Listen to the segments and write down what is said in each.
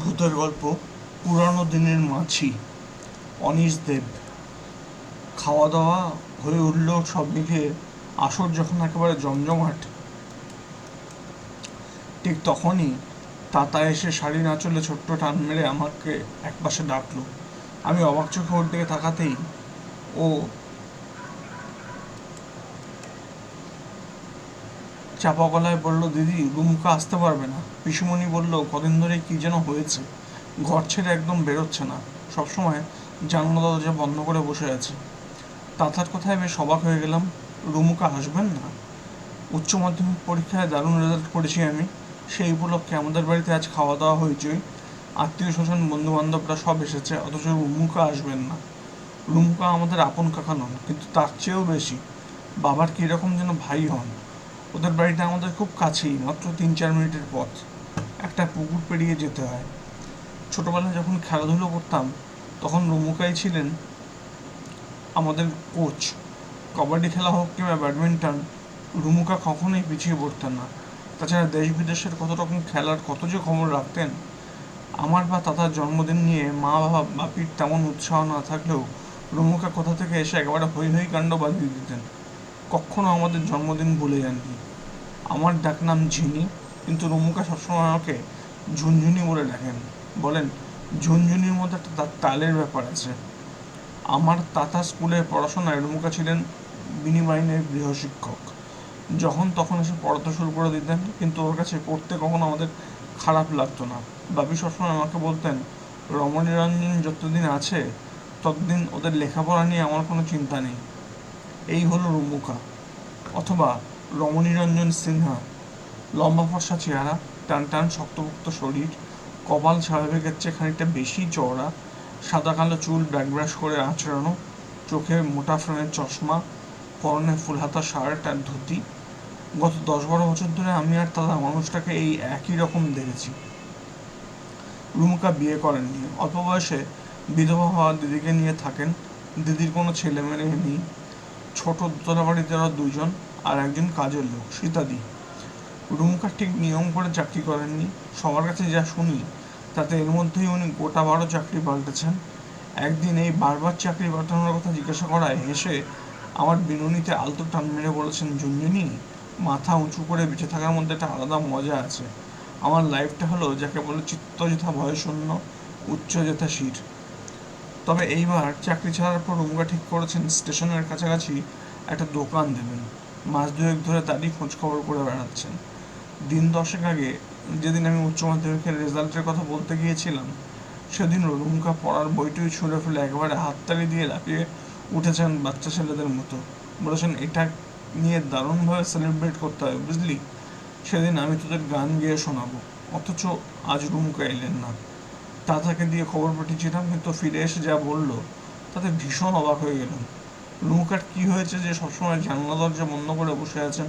ভূতের গল্প, পুরানো দিনের মাছি, অনিশ দেব। খাওয়া দাওয়া হয়ে উঠল সব মিলিয়ে আসর যখন একেবারে জমজমাট, ঠিক তখনই তাতা এসে শাড়ি না চলে ছোট্ট টান মেরে আমাকে একপাশে ডাকলো। আমি অবাক চোখে ওর দিকে তাকাতেই ও চাপা গলায় বলল, দিদি রুমকা আসতে পারবে না। পিসুমণি বলল, কদিন ধরে কি যেন হয়েছে? ঘর ছেড়ে একদম বেরোচ্ছে না। সবসময় জানলা দরজা বন্ধ করে বসে আছে। তাতার কথায় বেশ অবাক হয়ে গেলাম, রুমুকা আসবেন না? উচ্চ মাধ্যমিক পরীক্ষায় দারুণ রেজাল্ট করেছি আমি। সেই উপলক্ষে আমাদের বাড়িতে আজ খাওয়া দাওয়া হয়েছে আত্মীয় স্বজন বন্ধু বান্ধবরা সব এসেছে, অথচ রুমুকা আসবেন না। রুমুকা আমাদের আপন কাকা নন, কিন্তু তার চেয়েও বেশি। বাবার কীরকম যেন ভাই হন? ওদের বাড়িটা আমাদের খুব কাছেই, মাত্র তিন চার মিনিটের পথ। একটা পুকুর পেরিয়ে যেতে হয়। ছোটবেলায় যখন খেলাধুলো করতাম, তখন রুমুকাই ছিলেন আমাদের কোচ। কবাডি খেলা হোক কিংবা ব্যাডমিন্টন, রুমুকা কখনোই পিছিয়ে পড়তেন না। তাছাড়া দেশ বিদেশের কত রকম খেলার কত যে খবর রাখতেন, আমার বা তাতার জন্মদিন নিয়ে মা, বাবা, বাপির তেমন উৎসাহ না থাকলেও রুমুকা কোথা থেকে এসে একেবারে হই হই কাণ্ড বাজিয়ে দিতেন। কখনো আমাদের জন্মদিন ভুলে যাননি। আমার ডাকনাম ঝিনি, কিন্তু রুমুকা সবসময় আমাকে ঝুনঝুনি বলে ডাকেন। বলেন, ঝুনঝুনির মধ্যে একটা তার তালের ব্যাপার আছে। আমার তাতা স্কুলে পড়াশোনায় রুমুকা ছিলেন বিনিময়ের গৃহশিক্ষক। যখন তখন এসে পড়াতে শুরু করে দিতেন, কিন্তু ওর কাছে পড়তে কখনো আমাদের খারাপ লাগতো না। বাবি সবসময় আমাকে বলতেন রমণী রঞ্জন যতদিন আছে, ততদিন ওদের লেখাপড়া নিয়ে আমার কোনো চিন্তা নেই। এই হলো রুমুকা অথবা রমণী রঞ্জন সিনহা। লম্বা ফর্সা চেহারা, টান টান শক্তপোক্ত শরীর, কপাল স্বাভাবিকের চেয়ে খানিকটা বেশি চওড়া, সাদা কালো চুল ব্যাকব্রাশ করে আঁচড়ানো, চোখে মোটা ফ্রেমের চশমা, পরনে ফুলহাতা শার্ট আর ধুতি। গত দশ বারো বছর ধরে আমি আর দাদা মানুষটাকে এই একই রকম দেখেছি। রুমুকা বিয়ে করেননি। অল্প বয়সে বিধবা হওয়া দিদিকে নিয়ে থাকেন। দিদির কোনো ছেলে মেয়ে নেই। ছোট দোতলা বাড়িতে ওরা দুজন আর একজন কাজের লোক, সীতাদি। রুমুকা ঠিক নিয়ম করে চাকরি করেননি। সবার কাছে যা শুনি, তাতে এর মধ্যেই উনি গোটা বারো চাকরি পাল্টেছেন। একদিন এই বারবার চাকরি পাল্টানোর কথা জিজ্ঞাসা করায় হেসে আমার বিনুনিতে আলতো টান মেরে বলেছেন ঝুনঝুনি মাথা উঁচু করে বেঁচে থাকার মধ্যে একটা আলাদা মজা আছে। আমার লাইফটা হলো যাকে বলে চিত্ত যেথা ভয়শূন্য উচ্চ যেথা শির। তবে এইবার চাকরি ছাড়ার পর রুমকা ঠিক করেছেন, স্টেশনের কাছাকাছি একটা দোকান দেবেন। মাস দুয়েক ধরে তারই খোঁজ খবর করে বেড়াচ্ছেন। দিন দশেক আগে যেদিন আমি উচ্চ মাধ্যমিকের রেজাল্টের কথা বলতে গিয়েছিলাম, সেদিন রুমকা পড়ার বইটই ছুঁড়ে ফেলে একবারে হাততালি দিয়ে লাফিয়ে উঠেছেন বাচ্চা ছেলেদের মতো। বলেছেন, এটা নিয়ে দারুণভাবে সেলিব্রেট করতে হবে, বুঝলি? সেদিন আমি তোদের গান গেয়ে শোনাবো। অথচ আজ রুমকা এলেন না। তাতাকে দিয়ে খবর পাঠিয়েছিলাম, কিন্তু ফিরে এসে যা বলল, তাতে ভীষণ অবাক হয়ে গেলাম। রুমুকার কি হয়েছে যে সবসময় জানলা দরজা বন্ধ করে বসে আছেন?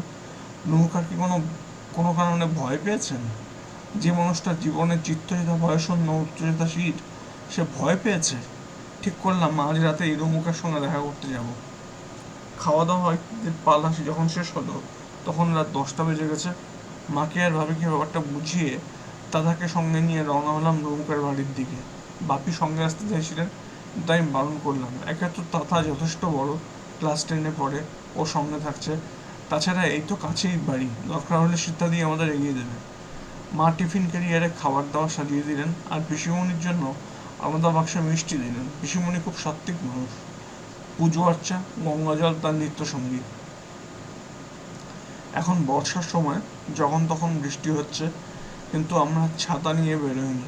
রুমুকার কি কোনো কোনো কারণে ভয় পেয়েছেন? যে মানুষটা জীবনের চিত্তজিতা বয়সন্য উচ্চজিতা শীত, সে ভয় পেয়েছে? ঠিক করলাম, আজ রাতে এই রুমুকার সঙ্গে দেখা করতে যাব। খাওয়া দাওয়া পালা যখন শেষ হলো, তখন রাত দশটা বেজে গেছে। মাকে আর ভাবিকে ব্যাপারটা বুঝিয়ে দাদাকে সঙ্গে নিয়ে রওনা হলাম রুমকার বাড়ির দিকে। বাপি সঙ্গে আসতে চাইছিলেন কিন্তু আমি বারণ করলাম। একে তো তাতা যথেষ্ট বড়, ক্লাস টেনে পড়ে, ও সঙ্গে থাকছে। তাছাড়া এই তো কাছেই বাড়ি দরকার হলে সীতা দিয়ে আমাদের এগিয়ে দেবে। মা টিফিন ক্যারিয়ারে খাবার দাবার সাজিয়ে দিলেন, আর পিসিমণির জন্য আলাদা বাক্সে মিষ্টি দিলেন। পিসিমণি খুব সাত্ত্বিক মানুষ। পুজো আর্চা, গঙ্গা জল, তার নিত্য সঙ্গী। এখন বর্ষার সময় যখন তখন বৃষ্টি হচ্ছে কিন্তু আমরা ছাতা নিয়ে বেরোইনি।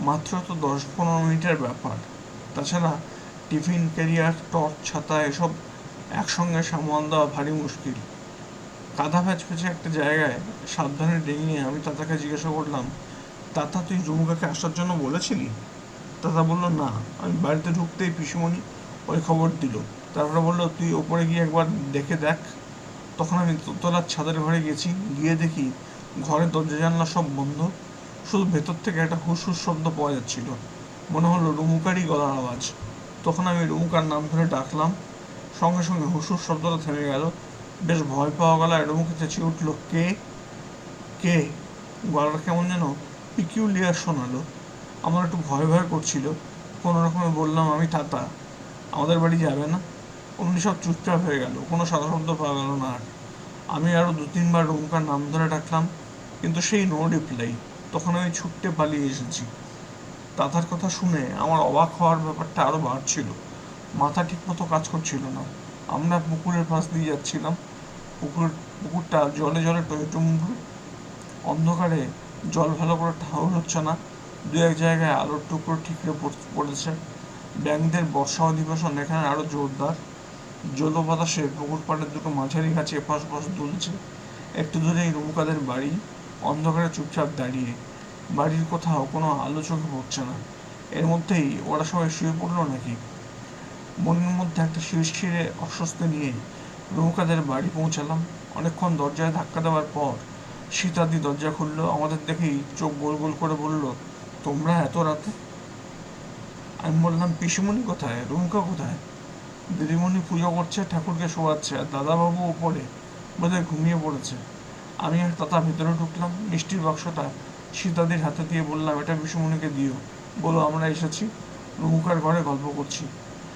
মাত্র তো দশ পনেরো মিনিটের ব্যাপার। তাছাড়া টিফিন, ক্যারিয়ার, টর্চ, ছাতা এসব একসঙ্গে সামাল দেওয়া ভারী মুশকিল। কাদা প্যাচে একটা জায়গায় সাবধানে ডেঙিয়ে আমি তাতাকে জিজ্ঞাসা করলাম, তাতা, তুই রুমুকাকে আসার জন্য বলেছিলি? তাতা বলল, না, আমি বাড়িতে ঢুকতেই পিসুমণি ওই খবর দিল। তারপরে বলল, তুই ওপরে গিয়ে একবার দেখে দেখ। তখন আমি দোতলার ছাদের ঘরে গেছি, গিয়ে দেখি ঘরের দরজা জানলা সব বন্ধ। শুধু ভেতর থেকে একটা হুস হুস শব্দ পাওয়া যাচ্ছিল। মনে হলো রুমুকারই গলার আওয়াজ। তখন আমি রুমুকার নাম ধরে ডাকলাম। সঙ্গে সঙ্গে হুস হুস শব্দটা থেমে গেল। বেশ ভয় পাওয়া গলায় রুমুকে চেঁচিয়ে উঠল, কে? কে? গলাটা কেমন যেন পিকিউলিয়ার শোনালো। আমার একটু ভয় ভয় করছিল। কোনো রকমে বললাম, আমি তাতা আমাদের বাড়ি যাবে না? অমনি সব চুপচাপ হয়ে গেল। কোনো সাদা শব্দ পাওয়া গেল না আর। আমি আরও দু তিনবার রুমকার নাম ধরে ডাকলাম কিন্তু সেই নো রিপ্লাই তখন আমি ছুটতে পালিয়ে এসেছি। তাতার কথা শুনে আমার অবাক হওয়ার ব্যাপারটা আরও বাড়ছিল। মাথা ঠিকমতো কাজ করছিল না। আমরা পুকুরের পাশ দিয়ে যাচ্ছিলাম। পুকুর, পুকুরটা জলে জলে টইটুম্বুর অন্ধকারে জল ভালো করে ঠাউর হচ্ছে না। দু এক জায়গায় আলোর টুকরো ঠিকরে পড়- পড়েছে। ব্যাংকদের বর্ষা অধিবেশন এখানে আরও জোরদার। জল বাতাসে পুকুর পাড়ের দুটো মাঝারি গাছে এপাশ ওপাশ দুলছে। একটু দূরেই রুমকাদের বাড়ি। অন্ধকারে চুপচাপ দাঁড়িয়ে। বাড়ির কোথাও কোনো আলো চোখে পড়ছে না। এর মধ্যেই ওরা সবাই শুয়ে পড়ল নাকি? মনের মধ্যে একটা শিরশিরে অস্বস্তি নিয়ে রুমকাদের বাড়ি পৌঁছালাম। অনেকক্ষণ দরজায় ধাক্কা দেওয়ার পর সীতাদি দরজা খুললো। আমাদের দেখেই চোখ গোল গোল করে বলল, তোমরা এত রাতে? আমি বললাম, পিসিমণি কোথায়? রুমকা কোথায়? দিদিমণি পুজো করছে, ঠাকুরকে শোয়াচ্ছে, আর দাদাবাবু ওপরে বোধহয় ঘুমিয়ে পড়েছে। আমি আর তাতা ভেতরে ঢুকলাম, মিষ্টির বাক্সটা সীতাদির হাতে দিয়ে বললাম, এটা পিসিমণিকে দিও। বলো, আমরা এসেছি রুমকার ঘরে গল্প করছি।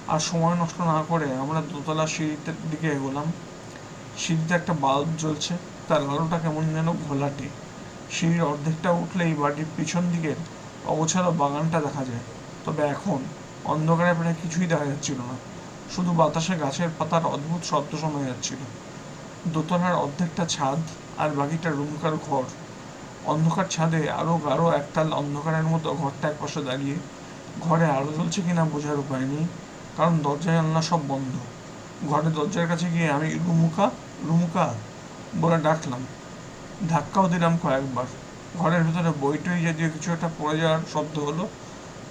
আর সময় নষ্ট না করে আমরা দোতলা সিঁড়িতে দিকে এগোলাম। সিঁড়িতে একটা বাল্ব জ্বলছে, তার আলোটা কেমন যেন ঘোলাটে। সিঁড়ির অর্ধেকটা উঠলেই বাড়ির পিছন দিকের অগোছালো বাগানটা দেখা যায়। তবে এখন অন্ধকারে প্রায় কিছুই দেখা যাচ্ছিল না। শুধু বাতাসে গাছের পাতার অদ্ভুত শব্দ শোনা যাচ্ছিল। দোতলার অর্ধেকটা ছাদ আর বাকিটা রুমকার ঘর। অন্ধকার ছাদে আরও গাঢ় একতাল অন্ধকারের মতো ঘরটা একপাশে দাঁড়িয়ে ঘরে আলো জ্বলছে কিনা বোঝার উপায় নেই, কারণ দরজা জানলা সব বন্ধ। ঘরের দরজার কাছে গিয়ে আমি, রুমুকা রুমুকা, বলে ডাকলাম। ধাক্কাও দিলাম কয়েকবার। ঘরের ভেতরে বইটই জাতীয় কিছু একটা পড়ে যাওয়ার শব্দ হলো,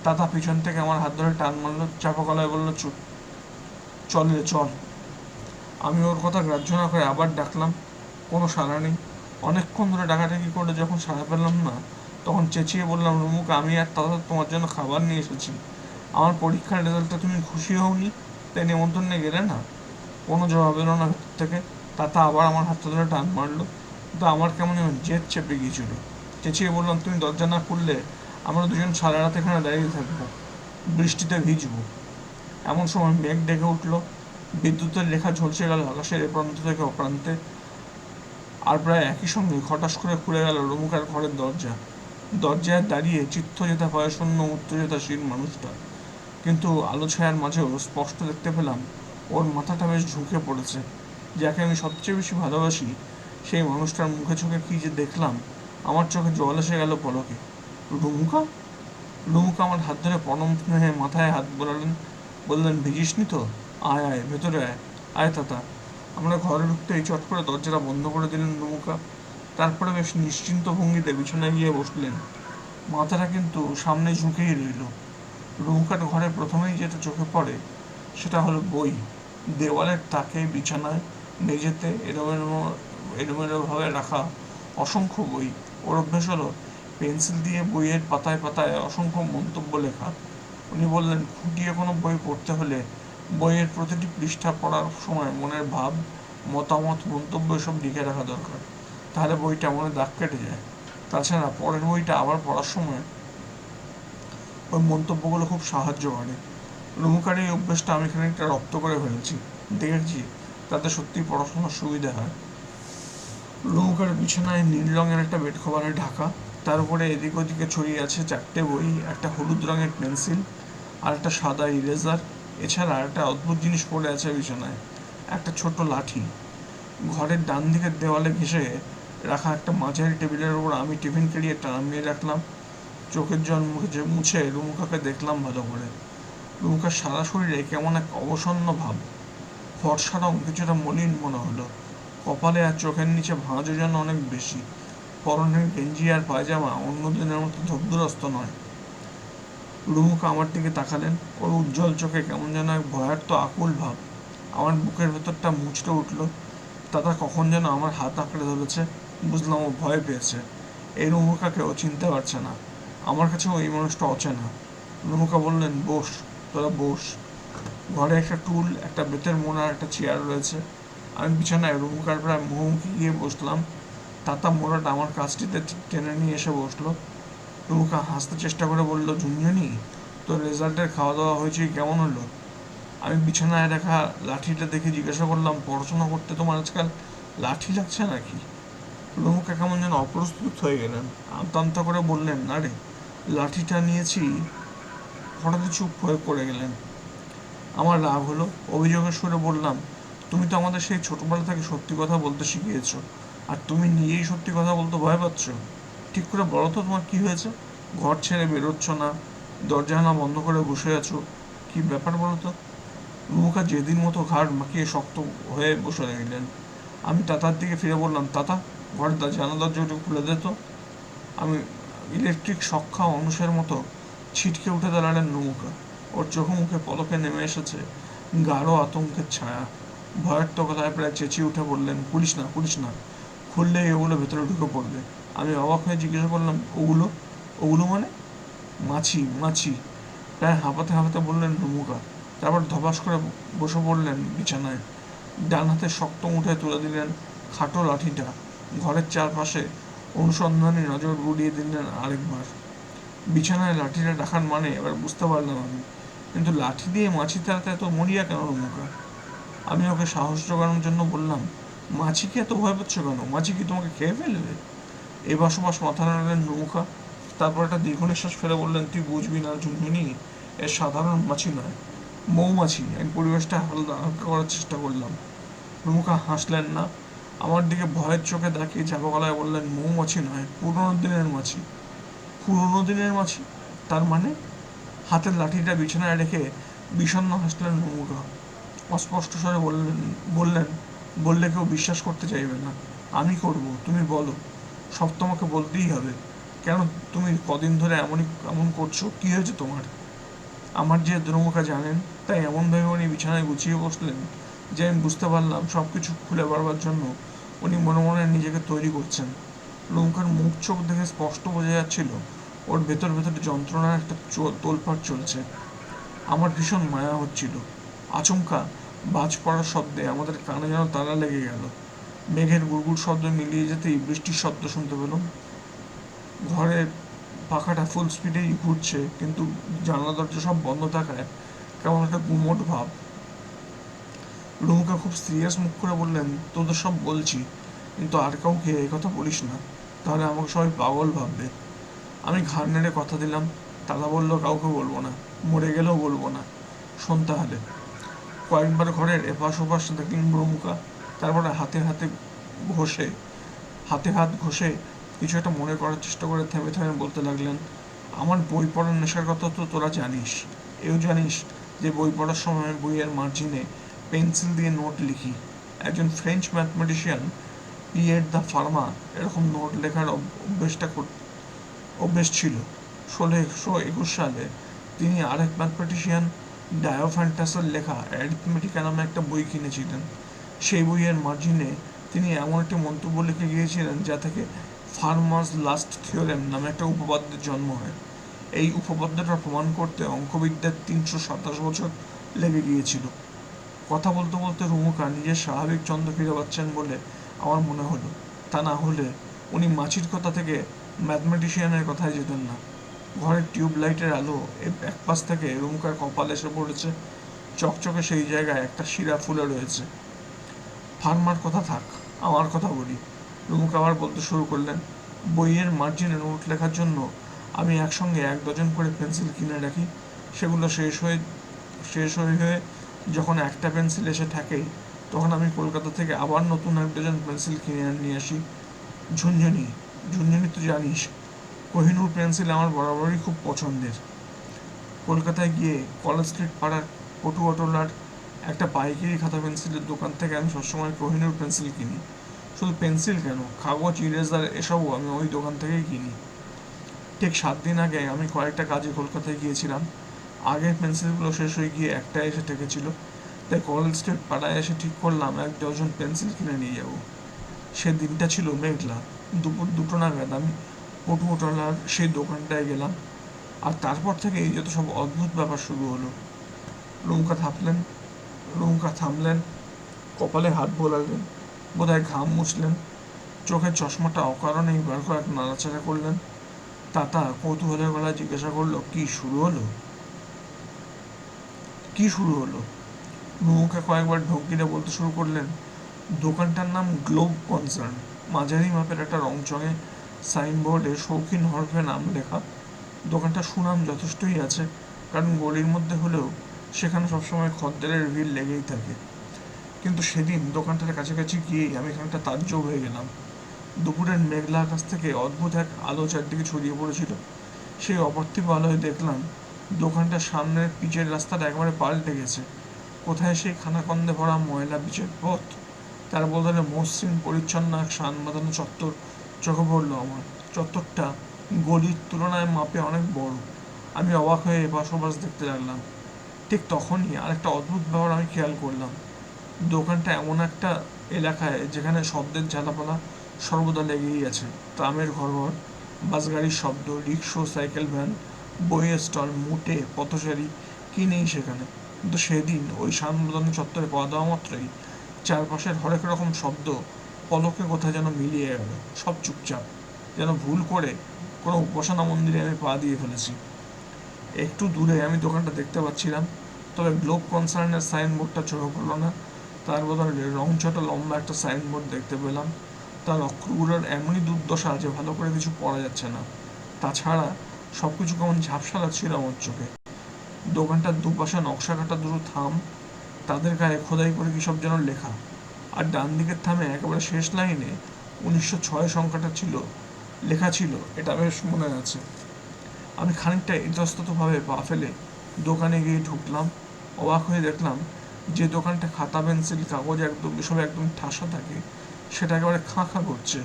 তাতা পিছন থেকে আমার হাত ধরে টান মারলো, চাপা গলায় বলল, চুপ, চল চল। আমি ওর কথা গ্রাহ্য না করে আবার ডাকলাম কোনো সাড়া নেই। অনেকক্ষণ ধরে ডাকাডাকি করে যখন সাড়া পেলাম না, তখন চেঁচিয়ে বললাম, রুমুক, আমি আর দাদা তোমার জন্য খাবার নিয়ে এসেছি। আমার পরীক্ষার রেজাল্টে তুমি খুশি হওনি, তাই নেমন্তন্নে গেলে না? কোনো জবাব এলো না ভেতর থেকে। তাতা আবার আমার হাতটা ধরে টান মারলো। কিন্তু আমার কেমন জেদ চেপে গিয়েছিল। চেঁচিয়ে বললাম, তুমি দরজা না খুললে আমরা দুজন সারা রাত এখানে দাঁড়িয়ে থাকব। বৃষ্টিতে ভিজবো। এমন সময় মেঘ ডেকে উঠল। বিদ্যুতের রেখা ঝলসে গেল আকাশের এ প্রান্ত থেকে ও প্রান্তে। আর প্রায় একই সঙ্গে খটাস করে খুলে গেল রুমুকার ঘরের দরজা। দরজায় দাঁড়িয়ে চিত্তজেতা ভয়শূন্য উত্তেজতাশীল মানুষটা। কিন্তু আলো ছায়ার মাঝেও স্পষ্ট দেখতে পেলাম, ওর মাথাটা বেশ ঝুঁকে পড়েছে। যাকে আমি সবচেয়ে বেশি ভালোবাসি, সেই মানুষটার মুখে চোখে কি যে দেখলাম, আমার চোখে জল এসে গেল পলকে। রুমুকা? রুমুকা আমার হাত ধরে পরম স্নেহে মাথায় হাত বোলালেন, বললেন, ভিজিসনি তো? আয় আয়, ভেতরে আয়। আয়, তাতা। আমরা ঘরে ঢুকতেই চট করে দরজাটা বন্ধ করে দিলেন রুমুকা তারপরে বেশ নিশ্চিন্ত ভঙ্গিতে বিছানায় গিয়ে বসলেন। মাথাটা কিন্তু সামনে ঝুঁকেই রইল। রুমকার ঘরে প্রথমেই যেটা চোখে পড়ে, সেটা হলো বই। দেওয়ালের তাকে বিছানায় মেঝেতে এলোমেলো, এলোমেলোভাবে রাখা অসংখ্য বই। ওর অভ্যেস হলো পেন্সিল দিয়ে বইয়ের পাতায় পাতায় অসংখ্য মন্তব্য লেখা। উনি বললেন, খুঁটিয়ে কোনো বই পড়তে হলে বইয়ের প্রতিটি পৃষ্ঠা পড়ার সময় মনের ভাব, মতামত, মন্তব্য এসব লিখে রাখা দরকার। তাহলে বইটা মনে দাগ কেটে যায়। তাছাড়া পরের বইটা আবার পড়ার সময় ওই মন্তব্যগুলো খুব সাহায্য করে। রুমুকার এই অভ্যেসটা আমি খানিকটা রপ্ত করে ফেলেছি। দেখেছি, তাতে সত্যি পড়াশোনার সুবিধা হয়। রুমুকার বিছানায় নীল রঙের একটা বেড কভারে ঢাকা, তার উপরে এদিক ওদিকে ছড়িয়ে আছে চারটে বই, একটা হলুদ রঙের পেন্সিল আর একটা সাদা ইরেজার। এছাড়া একটা অদ্ভুত জিনিস পড়ে আছে বিছানায় একটা ছোট লাঠি। ঘরের ডান দিকের দেওয়ালে ঘেঁষে রাখা একটা মাঝারি টেবিলের উপর আমি টিফিন কেড়িয়ে টাঙিয়ে রাখলাম। চোখের জল মুখে মুছে রুমুকাকে দেখলাম ভালো করে। রুমুকার সারা শরীরে কেমন এক অবসন্ন ভাব। ফর্সা রং কিছুটা মলিন মনে হলো। কপালে আর চোখের নিচে ভাঁজও যেন অনেক বেশি। পরনের গেঞ্জি আর পায়জামা অন্য দিনের মতো ধবধুরস্ত নয়। রুমুকা আমার দিকে তাকালেন। ওর উজ্জ্বল চোখে কেমন যেন এক ভয়ার্ত আকুল ভাব। আমার বুকের ভেতরটা মুচড়ে উঠল। দাদা, কখন যেন আমার হাত আঁকড়ে ধরেছে। বুঝলাম ও ভয় পেয়েছে। এই রুমুকাকে ও চিনতে পারছে না। আমার কাছেও এই মানুষটা অচেনা। রুমুকা বললেন, বস, তোরা বস। ঘরে একটা টুল, একটা বেতের মোড়া একটা চেয়ার রয়েছে। আমি বিছানায় রুমুকার প্রায় মুখোমুখি গিয়ে বসলাম। তাতা মোড়াটা আমার কাছটিতে টেনে নিয়ে এসে বসল। রুমুকা হাসতে চেষ্টা করে বলল ঝুনঝুনি তোর রেজাল্টের খাওয়া দাওয়া হয়েছে কেমন হলো? আমি বিছানায় রাখা লাঠিটা দেখে জিজ্ঞাসা করলাম, পড়াশোনা করতে তোমার আজকাল লাঠি লাগছে নাকি? রুমুকা কেমন যেন অপ্রস্তুত হয়ে গেলেন। আমতা করে বললেন, না রে, লাঠিটা নিয়েছি হঠাৎই চুপ হয়ে পড়ে গেলেন। আমার রাগ হলো, অভিযোগের সুরে বললাম, তুমি তো আমাদের সেই ছোটবেলা থেকে সত্যি কথা বলতে শিখিয়েছো, আর তুমি নিজেই সত্যি কথা বলতে ভয় পাচ্ছ? ঠিক করে বলো তো তোমার কি হয়েছে? ঘর ছেড়ে বেরোচ্ছ না দরজা জানালা বন্ধ করে বসে আছো, কি ব্যাপার বলো তো? রুমুখা যেদিন মতো ঘাড় মাখিয়ে শক্ত হয়ে বসে রইলেন। আমি তাতার দিকে ফিরে বললাম, তাতা ঘরের দর- জানালা দরজাটা খুলে দে তো। আমি ইলেকট্রিক শখা মানুষের মতো ছিটকে উঠে দাঁড়ালেন নৌকা ওর চোখ মুখে পলকে নেমে এসেছে গাঢ় আতঙ্কের ছায়া। ভয়ের প্রায় চেঁচিয়ে উঠে বললেন, পুলিশ না পুলিশ না, খুললেই ওগুলো ভেতরে ঢুকে পড়বে। আমি অবাক হয়ে জিজ্ঞাসা করলাম, ওগুলো? ওগুলো মানে? মাছি মাছি। প্রায় হাঁপাতে হাঁপাতে বললেন, রুমুকা। তারপর ধপাস করে বসে পড়লেন বিছানায়। ডান হাতে শক্ত মুঠে তুলে দিলেন খাটো লাঠিটা। ঘরের চারপাশে অনুসন্ধানী নজর বুলিয়ে দিলেন আরেকবার। বিছানায় লাঠিটা রাখার মানে এবার বুঝতে পারলাম আমি। কিন্তু লাঠি দিয়ে মাছি তাড়াতে এত মরিয়া কেন রুমুকা? আমি ওকে সাহস জোগানোর জন্য বললাম মাছিকে এত ভয় পাচ্ছ কেন? মাছি কি তোমাকে খেয়ে ফেলবে? এ বসবাস মাথা নাড়লেন নৌকা। তারপর একটা দীর্ঘ নিঃশ্বাস ফেলে বললেন, তুই বুঝবি না ঝুনঝুনি এর সাধারণ মাছি নয়, মৌমাছি। এক পরিবেশটা হালকা করার চেষ্টা করলাম। নৌকা হাসলেন না। আমার দিকে ভয়ের চোখে তাকিয়ে চাপা গলায় বললেন, মৌমাছি নয়, পুরোনো দিনের মাছি। পুরোনো দিনের মাছি? তার মানে? হাতের লাঠিটা বিছানায় রেখে বিষণ্ণ হাসলেন নৌকা। অস্পষ্ট স্বরে বললেন বললেন, বললে কেউ বিশ্বাস করতে চাইবে না। আমি করব, তুমি বলো। সব তোমাকে বলতেই হবে। কেন তুমি কদিন ধরে এমনই, এমন করছ? কি হয়েছে তোমার? আমার যে দ্রমুখা জানেন, তাই এমন ভেবে উনি বিছানায় গুছিয়ে বসলেন যে আমি বুঝতে পারলাম সব কিছু খুলে বাড়বার জন্য উনি মনে মনে নিজেকে তৈরি করছেন। লঙ্কার মুখ চোখ দেখে স্পষ্ট বোঝা যাচ্ছিল, ওর ভেতর ভেতরে যন্ত্রণার একটা তোলপাড় চলছে। আমার ভীষণ মায়া হচ্ছিল। আচমকা বাজ পড়ার শব্দে আমাদের কানে যেন তালা লেগে গেল। মেঘের গুড়গুড় শব্দ মিলিয়ে যেতেই বৃষ্টির শব্দ শুনতে পেলাম। ঘরের পাখাটা ফুল স্পিডেই ঘুরছে, কিন্তু জানলা দরজা সব বন্ধ থাকায় কেমন একটা গুমোট ভাব। রুমকা খুব সিরিয়াস মুখ করে বললেন তোদের সব বলছি, কিন্তু আর কাউকে এই কথা বলিস না। তাহলে আমাকে সবাই পাগল ভাববে। আমি ঘাড় নেড়ে কথা দিলাম তারা বলল, কাউকে বলব না, মরে গেলেও বলব না। শোন তাহলে। কয়েকবার ঘরের এপাশ ওপাশ দেখলেন ব্রহ্মকা তারপরে হাতে হাতে ঘষে, হাতে হাত ঘষে কিছু একটা মনে করার চেষ্টা করে থেমে থেমে বলতে লাগলেন, আমার বই পড়ার নেশার কথা তো তোরা জানিস, এও জানিস যে বই পড়ার সময় বইয়ের মার্জিনে পেন্সিল দিয়ে নোট লিখি। একজন French mathematician Pierre de Fermat এরকম নোট লেখার অভ্যেসটা অভ্যেস ছিল। ষোলোশো একুশ সালে তিনি আরেক ম্যাথমেটিশিয়ান ডায়োফ্যান্টাসের লেখা অ্যারিথমেটিকা নামে একটা বই কিনেছিলেন। সেই বইয়ের মার্জিনে তিনি এমন একটি মন্তব্য লিখে গিয়েছিলেন যা থেকে ফার্মার্স লাস্ট থিওরেম নামে একটা উপপাদ্যের জন্ম হয়। এই উপপাদ্যটা প্রমাণ করতে অঙ্কবিদ্যার তিনশো সাতাশ বছর লেগে গিয়েছিল। কথা বলতে বলতে রুমুকা নিজের স্বাভাবিক চন্দ্র ফিরে পাচ্ছেন বলে আমার মনে হলো। তা না হলে উনি মাছির কথা থেকে ম্যাথমেটিশিয়ানের কথায় যেতেন না। ঘরের টিউব লাইটের আলো এক পাশ থেকে রুমকার কপাল এসে পড়েছে। চকচকে সেই জায়গায় একটা শিরা ফুলে রয়েছে। ফার্মার কথা থাক, আমার কথা বলি। রুমুক আবার বলতে শুরু করলেন, বইয়ের মার্জিনে নোট লেখার জন্য আমি একসঙ্গে এক ডজন করে পেন্সিল কিনে রাখি। সেগুলো শেষ হয়ে শেষ হয়ে হয়ে যখন একটা পেন্সিল এসে থাকে, তখন আমি কলকাতা থেকে আবার নতুন এক ডজন পেন্সিল কিনে নিয়ে আসি। ঝুনঝুনি ঝুনঝুনি তো জানিস, কোহিনূর পেন্সিল আমার বরাবরই খুব পছন্দের। কলকাতায় গিয়ে কলেজ স্ট্রিট পাড়ার পটুয়াটোলার একটা পাইকারি খাতা পেন্সিলের দোকান থেকে আমি সবসময় কোহিনূর পেন্সিল কিনি। শুধু পেন্সিল কেন? কাগজ, ইরেজার, এসবও আমি ওই দোকান থেকেই কিনি। ঠিক সাত দিন আগে আমি কয়েকটা কাজে কলকাতায় গিয়েছিলাম। আগের পেন্সিলগুলো শেষ হয়ে গিয়ে একটা এসে ঠেকেছিল। তাই কলেজ স্ট্রিট পাড়ায় এসে ঠিক করলাম, এক ডজন পেন্সিল কিনে নিয়ে যাব। সে দিনটা ছিল মেঘলা। দুপুর দুটো নাগাদ আমি পটুয়াটোলার সেই দোকানটায় গেলাম। আর তারপর থেকে এই যত সব অদ্ভুত ব্যাপার শুরু হলো। রুমকা থামলেন রুমকা থামলেন, কপালে হাত বোলালেন, বোধহয় ঘাম মুছলেন, চোখের চশমাটা অকারণেই বার কয়েক নাড়াচাড়া করলেন। তাতা কৌতূহলের গলায় জিজ্ঞাসা করল, কি শুরু হলো? কি শুরু হলো? মুখে কয়েকবার ঢোক গিলে বলতে শুরু করলেন, দোকানটার নাম গ্লোব কনসার্ন, মাঝারি মাপের একটা রংচঙে সাইনবোর্ডে শৌখিন হরফে নাম লেখা। দোকানটার সুনাম যথেষ্টই আছে, কারণ গলির মধ্যে হলেও সেখানে সবসময় খদ্দেরের ভিড় লেগেই থাকে। কিন্তু সেদিন দোকানটার কাছাকাছি গিয়েই আমি খানিকটা তাজ্জব হয়ে গেলাম। দুপুরের মেঘলা আকাশ থেকে অদ্ভুত এক আলো চারদিকে ছড়িয়ে পড়েছিল। সেই অপার্থিব আলোয় দেখলাম দোকানটার সামনের পিচের রাস্তাটা একবারে পাল্টে গেছে। কোথায় সেই খানাকন্দে ভরা ময়লা পিচের পথ? তার বদলে মসৃণ, পরিচ্ছন্ন এক সান বাঁধানো চত্বর চোখে পড়ল আমার। চত্বরটা গলির তুলনায় মাপে অনেক বড়। আমি অবাক হয়ে এপাশ ওপাশ দেখতে লাগলাম। ঠিক তখনই আরেকটা অদ্ভুত ব্যাপার আমি খেয়াল করলাম। দোকানটা এমন একটা এলাকায় যেখানে শব্দের ঝালাপালা সর্বদা লেগেই আছে। ট্রামের ঘর ঘর বাস গাড়ির শব্দ রিক্সো সাইকেল ভ্যান, বইয়ের স্টল, মুটে, পথচারী, কি নেই সেখানে? কিন্তু সেদিন ওই শানবদন চত্বরে পাওয়া দেওয়া মাত্রই চারপাশের হরেক রকম শব্দ পলকে কোথায় যেন মিলিয়ে গেল। সব চুপচাপ, যেন ভুল করে কোনো উপাসনা মন্দিরে আমি পা দিয়ে ফেলেছি। একটু দূরে, আমি দোকানটা দেখতে পাচ্ছিলাম। তবে গ্লোব কনসার্নের সাইনবোর্ডটা চোখে পড়ল না। তার বদলে রংচটা লম্বা একটা সাইনবোর্ড দেখতে পেলাম। তার অক্ষরগুলোর এমনই দুর্দশা যে ভালো করে কিছু পড়া যাচ্ছে না। তাছাড়া সব কিছু কেমন ঝাপসা লাগছিল আমার চোখে। দোকানটার দুপাশে নকশা কাটা দুটো থাম, তাদের গায়ে খোদাই করে কি সব যেন লেখা। আর ডান দিকের থামে একেবারে শেষ লাইনে উনিশশো ছয় সংখ্যাটা ছিল, লেখা ছিল, এটা বেশ মনে আছে। আমি খানিকটা ইতস্ততভাবে পা ফেলে দোকানে গিয়ে ঢুকলাম, অবাক হয়ে দেখলাম যে দোকানটা খাতা, পেন্সিল, কাগজ একদম এসব একদম ঠাসা থাকে, সেটা একেবারে খাঁ খাঁ করছে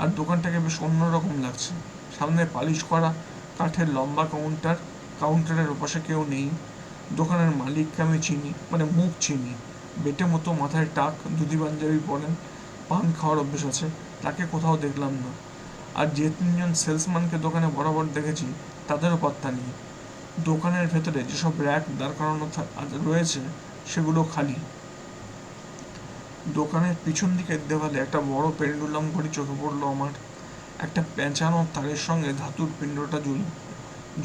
আর দোকানটাকে বেশ অন্যরকম লাগছে। সামনে পালিশ করা, কাঠের লম্বা কাউন্টার কাউন্টারের ওপাশে কেউ নেই, দোকানের মালিককে আমি চিনি মানে মুখ চিনি, বেটে মতো মাথায় টাক ধুতি পাঞ্জাবি পরেন, পান খাওয়ার অভ্যেস আছে, তাকে কোথাও দেখলাম না। আর যে তিনজন সেলসম্যানকে দোকানে বরাবর দেখেছি তাদেরও পাত্তা নেই দোকানের ভেতরে যেসব র্যাক দাঁড় করানো রয়েছে, সেগুলো খালি। দোকানের পিছন দিকের দেওয়ালে একটা বড় পেন্ডুলাম ঘড়ি চোখে পড়ল আমার। একটা পেঁচানো তারের সঙ্গে ধাতুর পিণ্ডটা ঝুল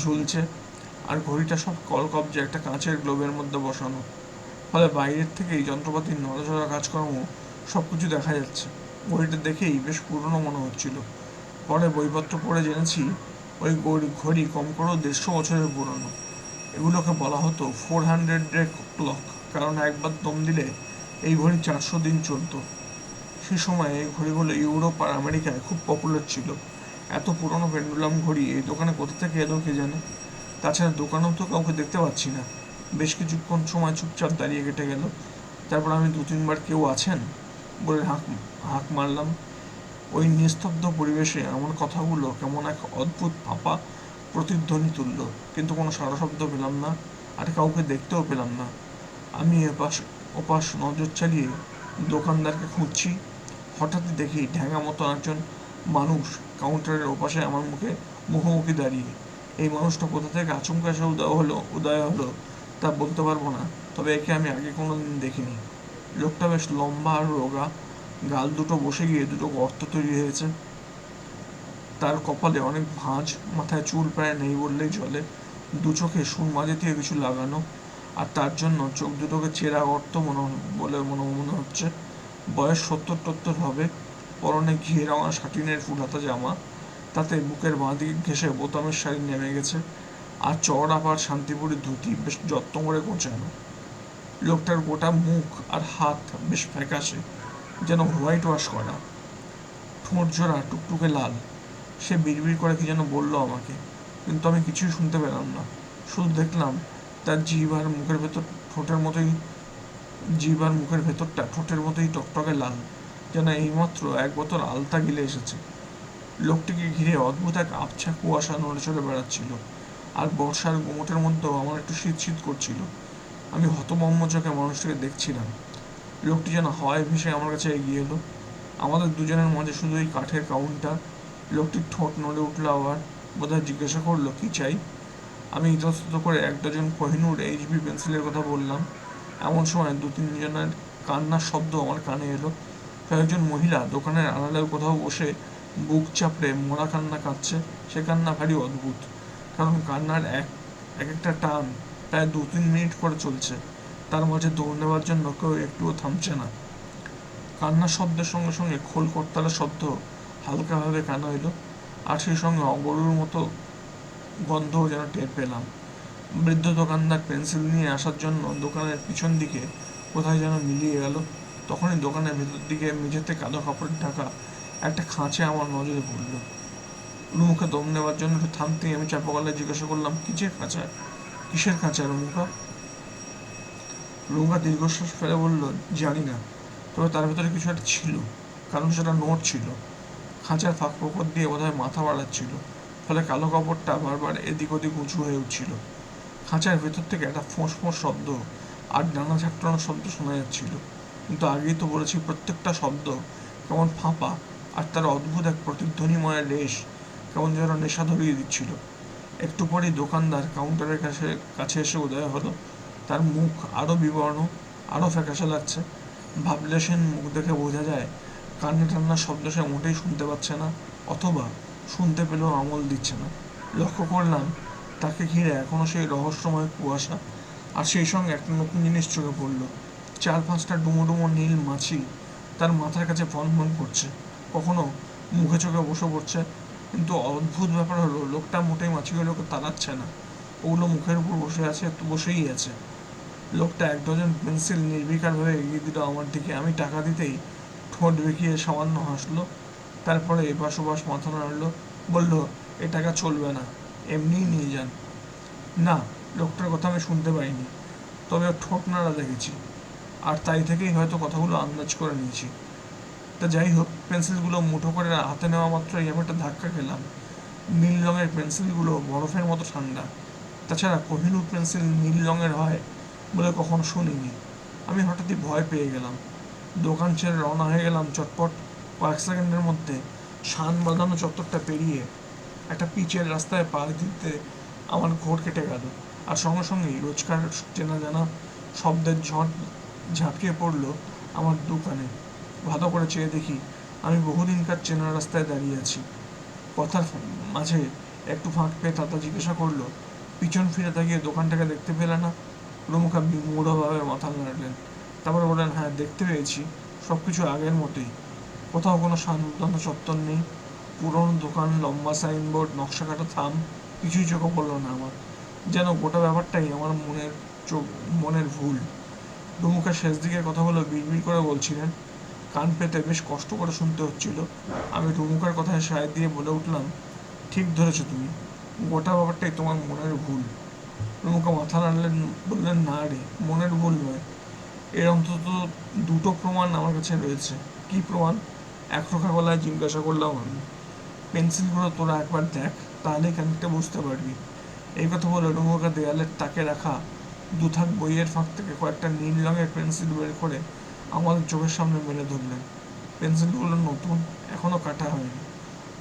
ঝুলছে, আর ঘড়িটা সব কলকবজে একটা কাঁচের গ্লোবের মধ্যে বসানো। ফলে বাইরের থেকে এই যন্ত্রপাতির নড়াচড়া কাজকর্ম সব কিছু দেখা যাচ্ছে। ঘড়িটা দেখেই বেশ পুরনো মনে হচ্ছিল। পরে বইপত্র পড়ে জেনেছি ওই ঘড়ি কম করেও দেড়শো বছরের পুরনো। এগুলোকে বলা হতো ফোর হান্ড্রেড ডে ক্লক কারণ একবার দম দিলে এই ঘড়ি চারশো দিন চলতো। সে সময় এই ঘড়িগুলো ইউরোপ আর আমেরিকায় খুব পপুলার ছিল। এত পুরনো পেন্ডুলাম ঘড়ি এই দোকানে কোথা থেকে এলো কে জানে? তাছাড়া দোকানেও তো কাউকে দেখতে পাচ্ছি না। বেশ কিছুক্ষণ সময় চুপচাপ দাঁড়িয়ে কেটে গেল। তারপর আমি দু তিনবার কেউ আছেন? বলে হাঁক হাঁক মারলাম। ওই নিস্তব্ধ পরিবেশে আমার কথাগুলো কেমন এক অদ্ভুত ফাঁপা প্রতিধ্বনি তুললো। কিন্তু কোনো সারা শব্দ পেলাম না, আর কাউকে দেখতেও পেলাম না। আমি এপাশ, ওপাশ নজর চালিয়ে দোকানদারকে খুঁজছি। হঠাৎই দেখি ঢ্যাঙা মতো একজন মানুষ কাউন্টারের ওপাশে আমার মুখে মুখোমুখি দাঁড়িয়ে। এই মানুষটা কোথা থেকে আচমকা এসে উদয় হলো উদয় হলো তা বলতে পারব না, তবে একে আমি আগে কোনোদিন দেখিনি। লোকটা বেশ লম্বা আর রোগা গাল দুটো বসে গিয়ে দুটো গর্ত তৈরি হয়েছে। তার কপালে অনেক ভাঁজ, মাথায় চুল প্রায় নেই বললেই চলে। দু চোখে সুরমা জাতীয় কিছু লাগানো, আর তার জন্য চোখ দুটোকে চেরা গর্ত মনে বলে মনে মনে হচ্ছে। বয়স সত্তর টত্তর হবে, পরনে ঘিয়ে রঙা সাটিনের ফুলহাতা জামা, তাতে বুকের বাঁ দিকে ঘেঁষে বোতামের শাড়ি নেমে গেছে, আর চওড়া পাড় শান্তিপুরি ধুতি বেশ যত্ন করে গোছানো। লোকটার গোটা মুখ আর হাত বেশ ফ্যাকাশে। যেন হোয়াইট ওয়াশ করা। ঠোঁট জোড়া, টুকটুকে লাল। সে বিড়বিড় করে কি যেন বলল আমাকে। কিন্তু আমি কিছুই শুনতে পেলাম না। শুধু দেখলাম তার জিভ আর মুখের ভেতর, ঠোঁটের মতোই জিভ আর মুখের ভেতরটা ঠোঁটের মতোই টকটকে লাল। যেন এইমাত্র এক বোতল আলতা গিলে এসেছে। লোকটিকে ঘিরে অদ্ভুত এক আবছা কুয়াশা নড়ে চড়ে বেড়াচ্ছিল। আর বর্ষার গোমটের মধ্যেও আমার একটু শীত শীত করছিল। আমি হতমম্ম চোখে মানুষটিকে দেখছিলাম। লোকটি যেন হাওয়ায় ভেসে আমার কাছে এগিয়ে এলো। আমাদের দুজনের মাঝে শুধু এই কাঠের কাউন্টার। লোকটির ঠোঁট নড়ে উঠল আবার। বোধহয় জিজ্ঞাসা করল, কি চাই? আমি ইতস্তত করে এক ডজন কোহিনুর এইচবি পেন্সিলের কথা বললাম। এমন সময় দু তিনজনের কান্নার শব্দ আমার কানে এলো। কয়েকজন মহিলা দোকানের আড়ালেও কোথাও বসে বুক চাপড়ে মরা কান্না কাঁদছে। সে কান্না ভারী অদ্ভুত, কারণ কান্নার এক এক একটা টান প্রায় দু তিন মিনিট করে চলছে। তার মাঝে দৌড় নেওয়ার জন্য কেউ একটুও থামছে না। কান্নার শব্দের সঙ্গে সঙ্গে খোল করতালের শব্দ হালকাভাবে কানা এলো? আর সেই সঙ্গে অগরুর মতো গন্ধও যেন টের পেলাম। বৃদ্ধ দোকানদার পেন্সিল নিয়ে আসার জন্য দোকানের পিছন দিকে কোথায় যেন মিলিয়ে গেল। তখনই দোকানের ভেতর দিকে মেঝেতে কালো কাপড়ের ঢাকা একটা খাঁচে আমার নজরে পড়ল। রুমুকে দম নেওয়ার জন্য একটু থামতেই আমি চাপা গলায় জিজ্ঞাসা করলাম কিসের খাঁচা? কিসের খাঁচা রুমুকা? রুমুকা দীর্ঘশ্বাস ফেলে বলল, জানি না। তবে তার ভেতরে কিছু একটা ছিল। কারণ সেটা নোট ছিল। খাঁচার ফাঁক ফোকর দিয়ে বোধহয় মাথা বাড়াচ্ছিল। ফলে কালো কাপড়টা বারবার এদিক ওদিক উঁচু হয়ে উঠছিল। খাঁচার ভেতর থেকে একটা ফোঁস ফোঁস শব্দ আর ডানা ঝাঁকটানোর শব্দ শোনা যাচ্ছিল। কিন্তু আগেই তো বলেছি, প্রত্যেকটা শব্দ কেমন ফাঁপা আর তার অদ্ভুত এক প্রতিধ্বনিময় রেশ কেমন যেন নেশা ধরিয়ে দিচ্ছিল। একটু পরেই দোকানদার কাউন্টারের কাছে কাছে এসে উদয় হলো। তার মুখ আরও বিবর্ণ আরও ফ্যাকাশে লাগছে। ভাবলে সেন মুখ দেখে বোঝা যায়, কান্না টান্নার শব্দ সে মোটেই শুনতে পাচ্ছে না, অথবা শুনতে পেলেও আমল দিচ্ছে না। লক্ষ্য করলাম, তাকে ঘিরে এখনও সেই রহস্যময় কুয়াশা, আর সেই সঙ্গে একটা নতুন জিনিস চোখে পড়ল। চার পাঁচটা ডুমো ডুমো নীল মাছি তার মাথার কাছে ফন ফন করছে। কখনো মুখে চোখে বসে পড়ছে, কিন্তু অদ্ভুত ব্যাপার হলো, লোকটা মোটেই মাছিগুলোকে তাড়াচ্ছে না। ওগুলো মুখের উপর বসে আছে, বসেই আছে। লোকটা এক ডজন পেন্সিল নির্বিকারভাবে এগিয়ে দিল আমার দিকে। আমি টাকা দিতেই ঠোঁট বেঁকিয়ে সামান্য হাসলো। তারপরে এপাশ ওপাশ মাথা নাড়লো। বলল, এ টাকা চলবে না, এমনিই নিয়ে যান। না, লোকটার কথা আমি শুনতে পাইনি। তবে ঠোঁট নাড়া দেখেছি। আর তাই থেকেই হয়তো কথাগুলো আন্দাজ করে নিয়েছি। তা যাই হোক, পেন্সিলগুলো মুঠো করে হাতে নেওয়া মাত্রই আমি একটা ধাক্কা খেলাম। নীল রঙের পেন্সিলগুলো বরফের মতো ঠান্ডা। তাছাড়া কোহিনুর পেন্সিল নীল রঙের হয় বলে কখনো শুনিনি। আমি হঠাৎই ভয় পেয়ে গেলাম। দোকান ছেড়ে রওনা হয়ে গেলাম চটপট কয়েক সেকেন্ডের মধ্যে। শান বাঁধানো চত্বরটা পেরিয়ে একটা পিচের রাস্তায় পা দিতে আমার ঘোর কেটে গেল। আর সঙ্গে সঙ্গেই রোজকার চেনা জানা শব্দের ঝড় ঝাঁপিয়ে পড়ল আমার দোকানে। ভালো করে চেয়ে দেখি আমি বহুদিনকার চেনা রাস্তায় দাঁড়িয়ে আছি। কথার মাঝে একটু ফাঁক পেয়ে তাতা জিজ্ঞাসা করল, পিছন ফিরে তাকিয়ে দোকানটাকে দেখতে পেলে না? রুমুখা বিমূঢ়ভাবে মাথা নাড়লেন। তারপর বললেন হ্যাঁ দেখতে পেয়েছি। সব কিছু আগের মতোই। কোথাও কোনো শান্তন চত্বর নেই। পুরনো দোকান, লম্বা সাইনবোর্ড, নকশা কাটা থাম। কিছুই চোখে পড়ল না আমার। যেন গোটা ব্যাপারটাই আমার মনের চোখ, মনের ভুল। রুমুখা শেষ দিকের কথাগুলো বিড়বিড় করে বলছিলেন, কান পেতে বেশ কষ্ট করে শুনতে হচ্ছিল। আমি রুমুকার কথায় সায় দিয়ে বলে উঠলাম, ঠিক ধরেছো তুমি। গোটা ব্যাপারটাই তোমার মনের ভুল। রুমুকা মাথা নাড়লেন, বললেন, না রে, মনের ভুল নয়। এর অন্তত দুটো প্রমাণ আমার কাছে রয়েছে। কি প্রমাণ? এক একরোখা গলায় জিজ্ঞাসা করলাম আমি। পেন্সিলগুলো তোরা একবার দেখ তাহলে খানিকটা বুঝতে পারবি। এই কথা বলে রুমুকা দেয়ালের তাকে রাখা দুথাক বইয়ের ফাঁক থেকে কয়েকটা নীল রঙের পেন্সিল বের করে আমাদের চোখের সামনে মেলে ধরলেন। পেন্সিলগুলো নতুন, এখনও কাটা হয়নি।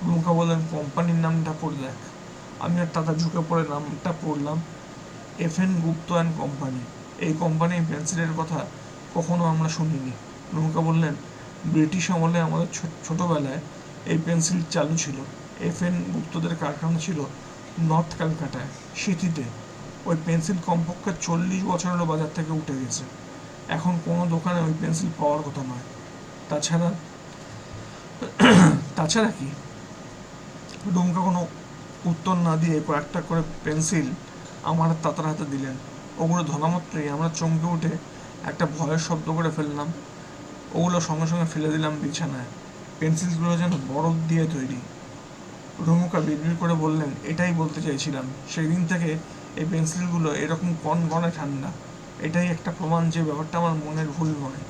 রুমুকা বললেন কোম্পানির নামটা পড়ে দেখ। আমি আর তাতা ঝুঁকে পড়ে নামটা পড়লাম। F N Gupta and company. এই কোম্পানির পেন্সিলের কথা কখনো আমরা শুনিনি। রুমুকা বললেন, ব্রিটিশ আমলে আমাদের ছোটবেলায় এই পেন্সিল চালু ছিল। এফ এন গুপ্তদের কারখানা ছিল নর্থ ক্যালকাটায়, সিটিতে। ওই পেন্সিল কমপক্ষে চল্লিশ বছরেরও বাজার থেকে উঠে গেছে। এখন কোনো দোকানে ওই পেন্সিল পাওয়ার কথা নয়। তাছাড়া তাছাড়া কি? ডুমকা কোনো উত্তর না দিয়ে কয়েকটা করে পেন্সিল আমার তাতার হাতে দিলেন। ওগুলো ধরা মাত্রই আমরা চমকে উঠে একটা ভয়ের শব্দ করে ফেললাম। ওগুলো সঙ্গে সঙ্গে ফেলে দিলাম বিছানায়। পেন্সিলগুলো যেন বরফ দিয়ে তৈরি। রুমুকা বিড়বিড় করে বললেন, এটাই বলতে চাইছিলাম। সেই দিন থেকে এই পেন্সিলগুলো এরকম কন কনকনে ঠান্ডা। এটাই একটা প্রমাণ যে ব্যাপারটা আমার মনের ভুল নয়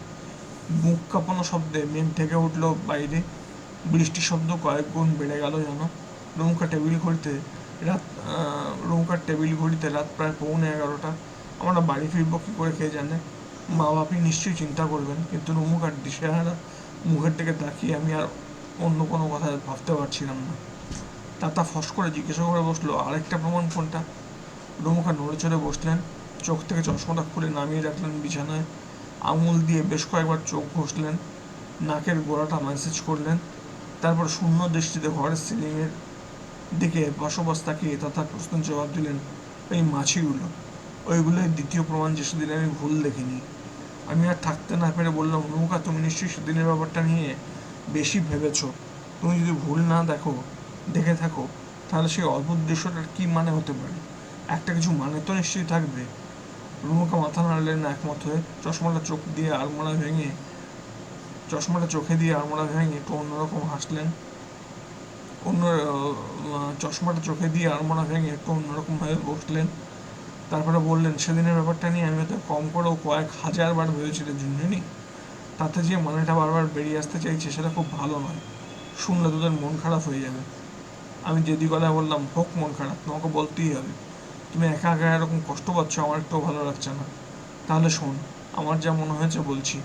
মুখ কাঁপানো শব্দে মেঘ ঢেকে উঠল বাইরে। বৃষ্টির শব্দ কয়েক গুণ বেড়ে গেল যেন। রুমুকা টেবিল ঘড়িতে রাত রুমকার টেবিল ঘড়িতে রাত প্রায় পৌনে এগারোটা। আমরা বাড়ি ফিরবো কী করে কে জানে? মা বাপি নিশ্চয়ই চিন্তা করবেন, কিন্তু রুমুকার দিশেহারা মুখের দিকে তাকিয়ে আমি আর অন্য কোনো কথা ভাবতে পারছিলাম না। তাতা ফস করে জিজ্ঞাসা করে বসল, আরেকটা প্রমাণ কোনটা? রুমুখা নড়ে চড়ে বসলেন, চোখ থেকে চশমাটা খুলে নামিয়ে রাখলেন বিছানায়। আঙুল দিয়ে বেশ কয়েকবার চোখ ঘষলেন, নাকের গোড়াটা ম্যাসেজ করলেন, তারপর শূন্য দৃষ্টিতে ঘরের সিলিংয়ের বসবাস তাকিয়ে তথা প্রশ্নের জবাব দিলেন, এই মাছিগুলো। ওইগুলোই দ্বিতীয় প্রমাণ যে সেদিন আমি ভুল দেখিনি। আমি আর থাকতে না পেরে বললাম নৌকা তুমি নিশ্চয়ই সেদিনের ব্যাপারটা নিয়ে বেশি ভেবেছ। তুমি যদি ভুল না দেখো, দেখে থাকো, তাহলে সেই অদ্ভুত দৃশ্যটার কী মানে হতে পারে? একটা কিছু মানে তো নিশ্চয়ই থাকবে। রুমুকা মাথা নাড়লেন একমত হয়ে, চশমাটা চোখ দিয়ে আলমোড়া ভেঙে, চশমাটা চোখে দিয়ে আলমোড়া ভেঙে একটু অন্যরকম হাসলেন। অন্য চশমাটা চোখে দিয়ে আলমোড়া ভেঙে একটু অন্যরকম ভাবে বসলেন। তারপরে বললেন, সেদিনের ব্যাপারটা নিয়ে আমি হয়তো কম করেও কয়েক হাজার বার ভেবেছিলাম জুনিয়নি তাতে যে মানেটা বারবার বেরিয়ে আসতে চাইছে সেটা খুব ভালো নয়। শুনলে তোদের মন খারাপ হয়ে যাবে। আমি যেদি গলায় বললাম, হোক মন খারাপ, তোমাকে বলতেই হবে। তুমি একা একা এরকম কষ্ট পাচ্ছ, আমার একটু ভালো লাগছে না। তাহলে শোন, আমার যা মনে হয়েছে বলছি।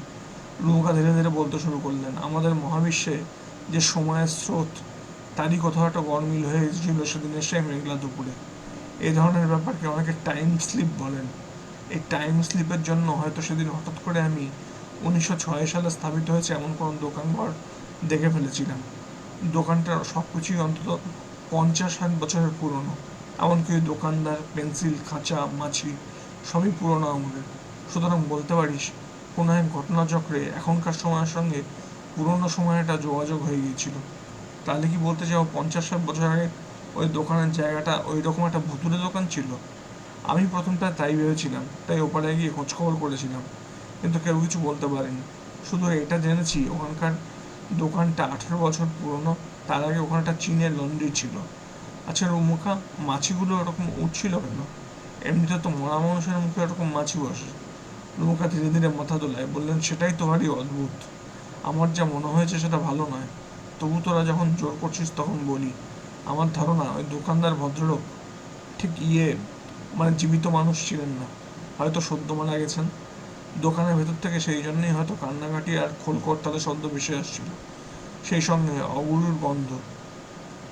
রুমুকা ধীরে ধীরে বলতে শুরু করলেন, আমাদের মহাবিশ্বে যে সময়ের স্রোত তারই কোথাও একটা গরমিল হয়ে এসেছিল সেদিনের সেই মেঘলা দুপুরে। এই ধরনের ব্যাপারকে অনেকে টাইম স্লিপ বলেন। এই টাইম স্লিপের জন্য হয়তো সেদিন হঠাৎ করে আমি উনিশশো ছয় সালে স্থাপিত হয়েছে এমন কোনো দোকানঘর দেখে ফেলেছিলাম। দোকানটার সব কিছুই অন্তত পঞ্চাশ ষাট বছরের পুরনো। এমনকি দোকানদার, পেন্সিল, খাঁচা, মাছি সবই পুরনো আমাদের সুতরাং বলতে পারিস কোনো এক ঘটনাচক্রে এখনকার সময়ের সঙ্গে পুরনো সময়টা যোগাযোগ হয়ে গিয়েছিল। তাহলে কি বলতে চাও পঞ্চাশ ষাট বছর আগে ওই দোকানের জায়গাটা ওই রকম একটা ভুতুরে দোকান ছিল। আমি প্রথমটা তাই ভেবেছিলাম, তাই ওপারে গিয়ে খোঁজখবর করেছিলাম। কিন্তু কেউ কিছু বলতে পারেনি। শুধু এটা জেনেছি, ওখানকার দোকানটা আঠেরো বছর পুরনো, তার আগে ওখানে একটা চীনের লন্ড্রি ছিল। আচ্ছা রুমুখা, মাছিগুলো এরকম উঠছিল কেন? এমনিতে তো মরা মানুষের মুখে ওরকম মাছি বসে। রুমুখা ধীরে ধীরে মাথা তোলায় বললেন, সেটাই তো ভারী অদ্ভুত। আমার যা মনে হয়েছে সেটা ভালো নয়। তবু তোরা যখন জোর করছিস তখন বলি, আমার ধারণা ওই দোকানদার ভদ্রলোক ঠিক ইয়ে মানে জীবিত মানুষ ছিলেন না। হয়তো সদ্য মারা গেছেন। দোকানের ভেতর থেকে সেই জন্যই হয়তো কান্নাকাটি আর খোল করতালে শব্দ ভেসে আসছিল। সেই সঙ্গে অগুরুর গন্ধ,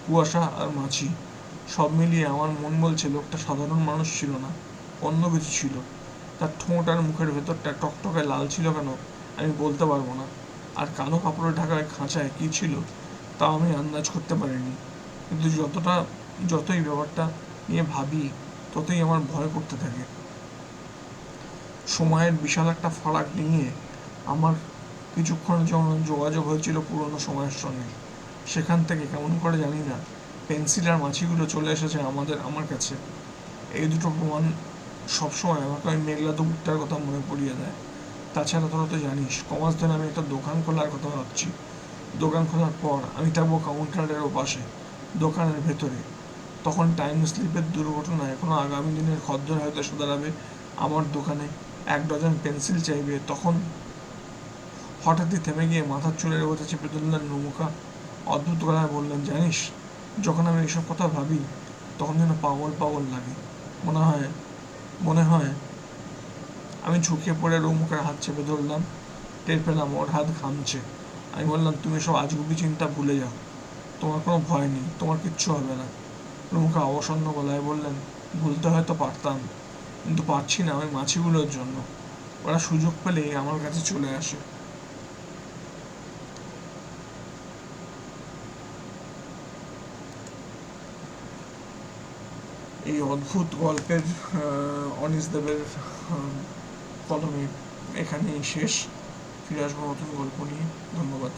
কুয়াশা আর মাছি, সব মিলিয়ে আমার মন বলছে লোকটা সাধারণ মানুষ ছিল না অন্য কিছু ছিল। তার ঠোঁট আর মুখের ভেতরটা টকটকে লাল ছিল কেন আমি বলতে পারব না। আর কালো কাপড়ে ঢাকা খাঁচায় কী ছিল? তা আমি আন্দাজ করতে পারিনি। কিন্তু যতটা, যতই ব্যাপারটা নিয়ে ভাবি, ততই আমার ভয় করতে থাকে। সময়ের বিশাল একটা ফারাক নিয়ে আমার কিছুক্ষণের জন্য যোগাযোগ হয়েছিল পুরনো সময়ের সঙ্গে, সেখান থেকে কেমন করে জানি না, পেন্সিল আর মাছিগুলো চলে এসেছে আমাদের, আমার কাছে। এই দুটো প্রমাণ সবসময় আমাকে ওই মেঘলা দুপুরটার কথা মনে পড়িয়ে দেয়। তাছাড়া তোরা তো জানিস, কমাস ধরে আমি একটা দোকান খোলার কথা ভাবছি। দোকান খোলার পর আমি থাকব কাউন্টারের ওপাশে, দোকানের ভেতরে। তখন টাইম স্লিপের দুর্ঘটনায় কোনো আগামী দিনের খদ্দর হয়তো এসে আমার দোকানে এক ডজন পেন্সিল চাইবে। তখন হঠাৎই থেমে গিয়ে মাথার চুলের উপরে চেপে ধরলেন নৌকা অদ্ভুত গলায় বললেন, জানিস, যখন আমি এইসব কথা ভাবি, তখন যেন পাগল পাগল লাগে। মনে হয় মনে হয়, আমি ঝুঁকে পড়ে রৌমুখের হাত চেপে ধরলাম। টের পেলাম ওর হাত ঘামছে। আমি বললাম, তুমি সব আজগুবি চিন্তা ভুলে যাও। তোমার কোনো ভয় নেই, তোমার কিচ্ছু হবে না। রুমুখা অবসন্ন গলায় বললেন, ভুলতে হয়তো পারতাম, কিন্তু পারছি না ওই মাছিগুলোর জন্য। ওরা সুযোগ পেলেই আমার কাছে চলে আসে। এই অদ্ভুত গল্পের অনিস দেবের কলমে এখানেই শেষ। ফিরে আসব নতুন গল্প নিয়ে। ধন্যবাদ।